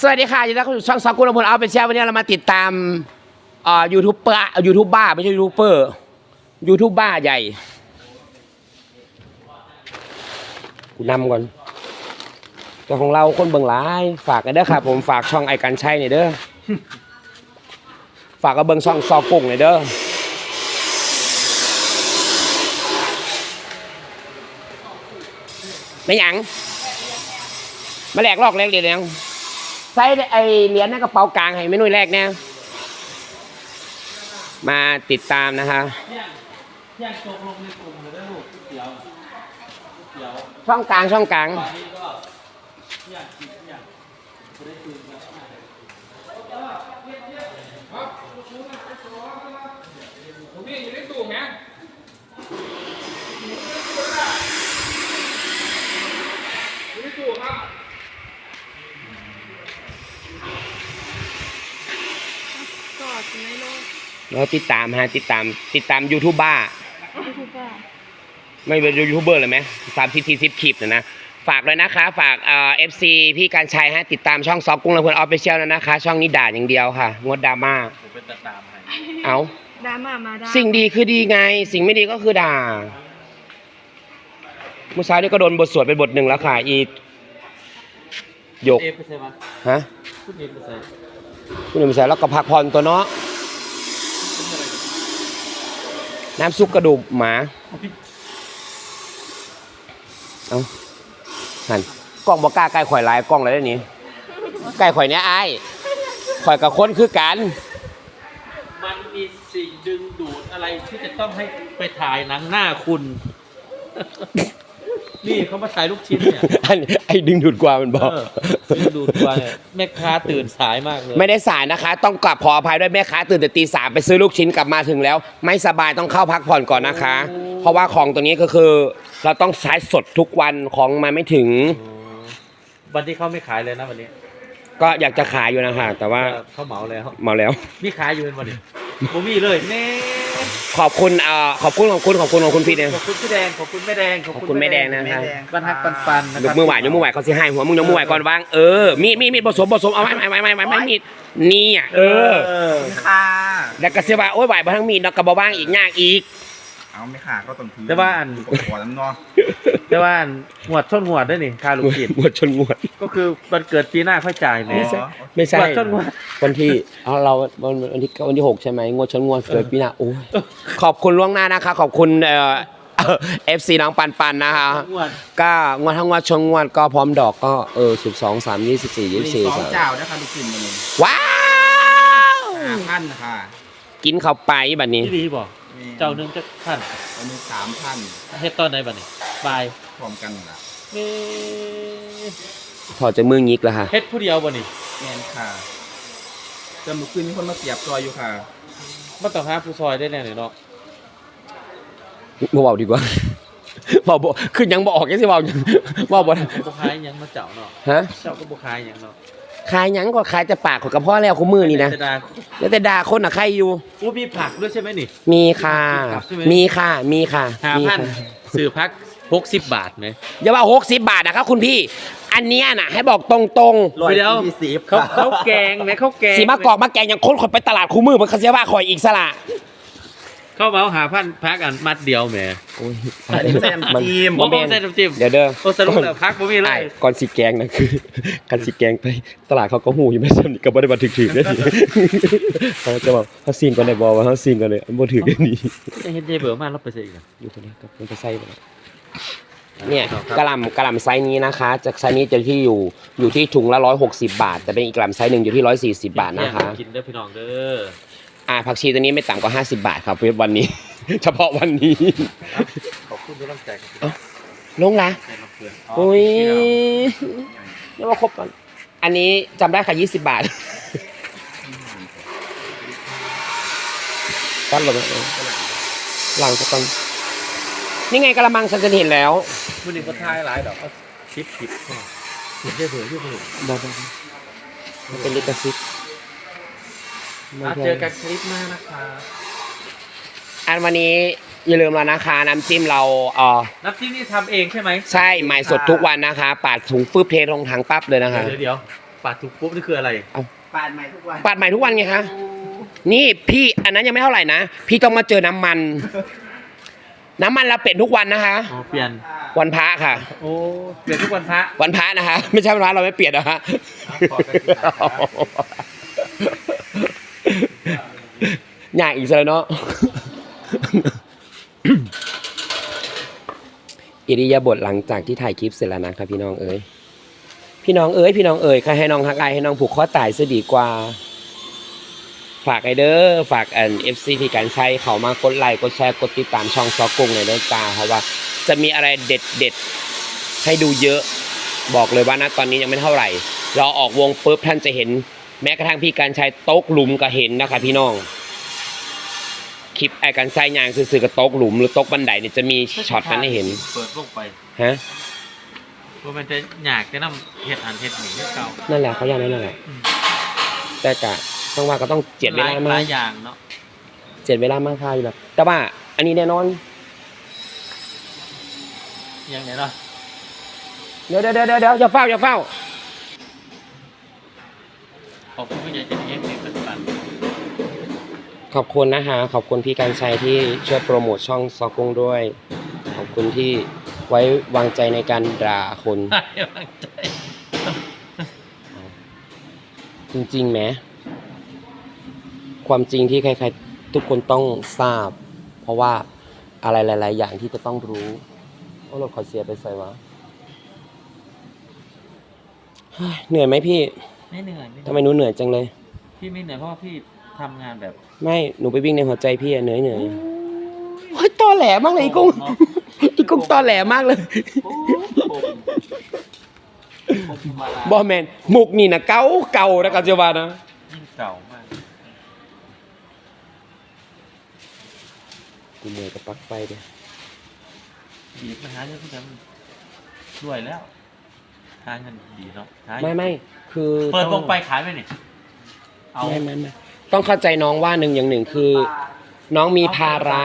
สวัสดีค่ะยินดีต้อนรับสู่ช่องซอกกุลพลเอาเป็นเชียวันนี้เรามาติดตามอ่อยูทูบเบอร์ยูทูบบ้าไม่ใช่ยูทูบเบอร์ยูทูบบ้าใหญ่กูนำก่อนแต่ของเราคนเบิ่งหลายฝากกันเด้อครับผมฝากช่องไอกันใช่หน่อยเด้อฝากกับเบิ่งช่องซอกุ้งหน่อยเด้อไม่หยังมาแหลกลอกแหลกเดียวยัง ใส่ไอเหรียญในกระเป๋ากลางให้เมนูแรกเนี่ยมาติดตามนะคะแยกตกลงในกลุ่มเลยนะลูกเตี๋ยวเตี๋ยวช่องกลางช่องกลางอยกกินแยกจะได้คืนกั นกอดในโลกเราติดตามฮะติดตาม ติดตามยูทูบบ้ายูทูบเบอร์ไม่เป็นยูทูบเบอร์เลยไหมสามสิบสี่สิบคลิปนะนะฝากเลยนะคะ ฝากเอ่อฟซีพี่การชัยฮะติดตามช่องซอฟกุ้งและเพื่อนออฟฟิเชียลนะคะ ช่องนี้ด่าอย่างเดียวค่ะ งดดราม่าผมเป็นตาตามให้เอาดราม่ามาได้สิ่งดีคือดีไง สิ่งไม่ดีก็คือด่าเมื่อเช้านี้ก็โดนบทสวดเป็นบทหนึ่งแล้วค่ะ อีหยกเอฟไปใส่มาฮะพูดเอฟไปใส่คุณหนุ่มใส่แล้วก็พักผ่อนตัวเนาะ น้ำซุปกระดูกหมาเอาหันกล้องบอกล้าใกล้ข่อยลายกล้องอะไรได้นี่ใกล้ข่อยเนี้ยไอ้ายข่อยกับคนคือกันมันมีสิ่งดึงดูดอะไรที่จะต้องให้ไปถ่ายหนังหน้าคุณ นี่เขามาถ่ายลูกชิ้นเนี่ย อันไอ้ดึงดูดกว่ามันบอกเออดึงดูดกว่าเนี่ยแม่ค้าตื่นสายมากเลย ไม่ได้สายนะคะ ต้องกลับขออภัยด้วยแม่ค้าตื่นแต่ตีสามไปซื้อลูกชิ้นกลับมาถึงแล้ว ไม่สบายต้องเข้าพักผ่อนก่อนนะคะ เพราะว่าของตัวนี้ก็คือ เราต้องใช้สดทุกวันของมาไม่ถึงอ๋อวันที่เขาไม่ขายเลยนะวันนี้ก็อยากจะขายอยู่นะคะแต่ว่าเขาเหมาแล้วเมาแล้ว มีขายอยู่เป็นวันนี้โมมี่เลยแน่ ขอบคุณเอ่อขอบคุณขอบคุณขอบคุณขอบคุณพี่เนี่ย ขอบคุณพี่แดงขอบคุณแม่แดงขอบคุณแม่แดงนะครับ ปันฮักปันปันนะคยรักมือไหวยกมือไหวเขาสิให้หัวมึงยกมือไหวก่อนวางเออมีดมีดมีดผสมผสมเอาไม่ไม่ไม่ไม่ไม่ไม่มีดนี่อะเออ ค่ะแล้วก็เสียว่าโอ้ยไหวบ่ทั้งมีดเนาะกระบอกว่างอีกยากอีก เอาไม่ค่ะก็ต้องถือแต่ว่าอันหัวน้ำเนาะแต่ว่าหวดชนหวดด้วยนี่ค่าลูกศิษย์หมดชนงวด ก็คือวันเกิดปีหน้าค่อยจ่ายเนี่ยไม่ใช่ ไม่ใช่หวดชนหวด วันที่เอาเราวันวันที่วันที่หกใช่ไหมงวดชนงวดเกิดปีหน้าโอ้ยขอบคุณล่วงหน้านะคะ ขอบคุณเอ่อเอฟซีน้องปันปันนะคะหวดก็งวดทั้งงวดชนงวดก็พร้อมดอกก็เออสิบสองสามยี่สิบสี่ยี่สิบมีสี่สองเจ้านะคะลูกชิ้นมันว้าว ห้าพันค่ะกินเข้าไปบัดนี้ ที่ดีบอก เจ้าหนึงจะท่านอันนี้สามพันเฮ็ดตอนไหนบัดนี้บายพร้อมกันล่ะเม่ถอดจากมืองิกแล้วค่ะ เฮ็ดผู้เดียวบ่นี่แมนค่ะจะมือคืนมีคนมาเสียบซอยอยู่ค่ะมันต้องหาผู้ซอยได้แน่เลยเนาะบ่เบาดีกว่า เบาบ่คือยังบ่ออกยังสิเบายังเบาบ่บ่ขายหยังมาเจ้าเนาะฮะเจ้าก็บ่ขายหยังเนาะ ขายหยังก็ขายแต่ปากของกับพ่อแล้วคู่มือนี่นะแต่ดาแล้วแต่ด่าคนน่ะใครอยู่ อู้มีผักด้วยใช่ไหมนี่ มีค่ะใช่ไหมมีค่ะ มีค่ะห้ามีพันค่ะซื้อพักหกสิบบาทไหมอย่าว่าหกสิบบาทนะครับคุณพี่ อันเนี้ยน่ะ ให้บอกตรงร้อยเดี๋ยวยี่สิบ เขาเขาแกงไหมเขาแกงๆ สีมากอกมาแกงยังค้นคนไปตลาดคู่มือมันเขาเสียว่าคอยอีกสละ เขาเมาหาพันพักอันมัดเดียวแหมโอ้ยอันนี้ใส่น้ำจิ้มผมบอกใส่น้ำจิ้มเดี๋ยวเด้อโอ้สรุปแล้วพักผมมีเลไอ้ยก่อนสีแกงนะคือกันสีแกงไปตลาดเขาก็หูอยู่ไม่สนิทก็บ่ได้มาถึกๆได้ดีเขาจะบอกเขาซีนก่อนได้บอกว่าเขาซีนก่อนเลยบ่ถือได้ดีจะเห็นยายเบื่อมากแล้วไปใส่อีกอะอยู่ตรงนี้กับมันจะไส้ไปแล้วเนี่ยกระหลำกระหลำไซส์นี้นะคะจากไซส์นี้จะที่อยู่อยู่ที่ถุงละร้อยหกสิบาท แต่เป็นอีกกระหลำไซส์หนึ่งอยู่ที่ร้อยสี่สิบาทนะคะ กินเด้อพี่น้องเด้อ อ่าผักชีตัวนี้ไม่ต่ำกว่าห้าสิบาทครับวันนี้ เฉพาะวันนี้ขอบคุณที่ร่างใจกับพี่เอ้าลงละแม่มาเพื่อนโอ้ยเรียกว่าครบก่อนอันนี้จำได้ค่ะยี่สิบบาทตั้นลงไปหลังจะตั้งนี่ไงกระมังฉันจะเห็นแล้ววันนี้ก็ทายหลายดอกก็ชิปชิปเห็นยายเบื่อที่เบื่อบอกบอกมันเป็นลิขสิทธิ์ ไม่อะใช่เจอกันคลิปหน้านะคะ อันวันนี้อย่าลืมแล้วนะคะ น้ำจิ้มเราเออน้ำจิ้มนี่ทำเองใช่ไหมใช่ใหม่สดทุกวันนะคะปาดถุงฟืบเทลงถังปั๊บเลยนะคะ เดี๋ยวเดี๋ยวปาดถูกปุ๊บนี่คืออะไร ปาดใหม่ทุกวันปาดใหม่ทุกวันไงคะนี่พี่อันนั้นยังไม่เท่าไหร่นะพี่ต้องมาเจอน้ำมัน น้ำมันเราเปลี่ยนทุกวันนะคะ อ๋อ เปลี่ยนวันพระค่ะ โอ้ เปลี่ยนทุกวันพระ วันพระนะคะ ไม่ใช่วันพระเราไม่เปลี่ยนนะฮะ ขอไปที่ไหนครับ อ ยากอีกแล้วเนาะอิริยาบถหลังจากที่ถ่ายคลิปเสร็จแล้วนะครับพี่น้องเอ๋ยพี่น้องเอ๋ยพี่น้องเอ๋ยใครให้น้องฮักไอให้น้องผูกข้อตายซะดีกว่า ฝากไอเด้อฝากอันเอฟซีที่การใช้เขามากดไลค์กดแชร์กดติดตามช่องซอกกุ้งในเด้อจ้าเพราะว่า จะมีอะไรเด็ดเด็ดให้ดูเยอะบอกเลยว่านะตอนนี้ยังไม่เท่าไหร่ เราออกวงปุ๊บท่านจะเห็น แม้กระทั่งพี่การใช้โต๊ะหลุมก็เห็นนะคะพี่น้อง คลิปไอ้การใช้ยางซื่อๆกับโต๊ะหลุมหรือโต๊ะบันไดเนี่ยจะมีช็อตนั้นให้เห็นเปิดลงไปฮะว่ามันจะอยากจะนำเห็ดหันเห็ดหนีให้เก่านั่นแหละเขาอยากนั่นแหละอืมแต่กะต้องว่าก็ต้องเจ็ดเวลาหมาลายอย่างเนาะเจ็ดเวลามากค่าอยู่แล้วแต่ว่าอันนี้แน่นอนอย่างไหนเนาะเดี๋ยวเดี๋ยวเดี๋ยวเดี๋ยวอย่าเฝ้าอย่าเฝ้าขอบคุณผู้ใหญ่ใจดี ขอบคุณนะคะ ขอบคุณพี่การชัยที่ช่วยโปรโมทช่องซอกุ้งด้วย ขอบคุณที่ไว้วางใจในการด่าคนให้กำลังใจจริงๆแหมความจริงที่ใครๆ ทุกคนต้องทราบ เพราะว่าอะไรหลาย ๆ อย่างที่จะต้องรู้โอ้รถขอเสียไปใส่วะเฮ้ยเหนื่อยไหมพี่ไม่เหนื่อยไม่เหทำนื่อยไมหนูเหนื่อยจังเลย พี่ไม่เหนื่อยเพราะว่าพี่ ทำงานแบบไม่หนูไปวิ่งในหัวใจพี่อะเหนื่อยเหนื่อยเฮ้ยตอแหลมากเลยอีกุ้งเนาะอีกุ้งตอแหลมากเลยโอ้โหผมมาลาบอแมนมุกนี่นะเก่าเก่านะกันเจาวานะยิ่งเก่ามากกูเหนื่อยกับปลั๊กไฟเดียดีปัญหาเรื่องที่ทำรวยแล้วทางเงินดีเนาะหาไม่ไม่คือเปิดวต้องไปขายไหมนี่เอา ไม่ไม่ไม่ ต้องเข้าใจน้องว่าหนึ่งอย่างหนึ่งคือ น้องมีภาระ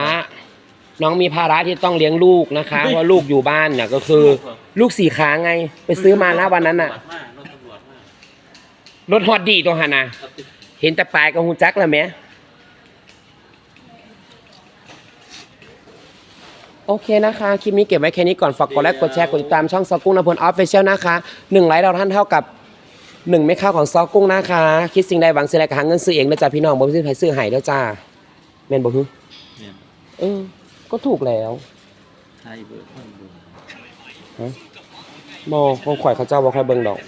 น้องมีภาระที่ต้องเลี้ยงลูกนะคะเพราะลูกอยู่บ้านเนี่ยก็คือ ลูกสี่ขาไง ไปซื้อมานะวันนั้นน่ะ รถตำรวจมากรถฮอตดีตัวหานะเห็นแต่ปลายก็หูจักแล้วแหมโอเคนะคะ คลิปนี้เก็บไว้แค่นี้ก่อน ฝากกดไลค์กดแชร์ กดติดตามช่องซอกุ้งนพลออฟฟิเชียลนะคะหนึ่งไลค์เราท่านเท่ากับ หนึ่งไม่เข้าของซอกุ้งนะคะ คิดสิ่งใดหวังสิ่งใดก็หาเงินซื้อเองนะจ๊ะพี่น้องบ่มีซื้อใครซื้อให้แล้วจ้าแม่นบ่ฮึเนี่ยเออ ก็ถูกแล้วไทยเบิร์ดเพิ่งเบิร์ดบ่คงข่อยเขาเจ้าบ่ค่อยเบิ่งดอก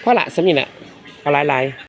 เพราะละสำนี่แหละเอาหลายๆ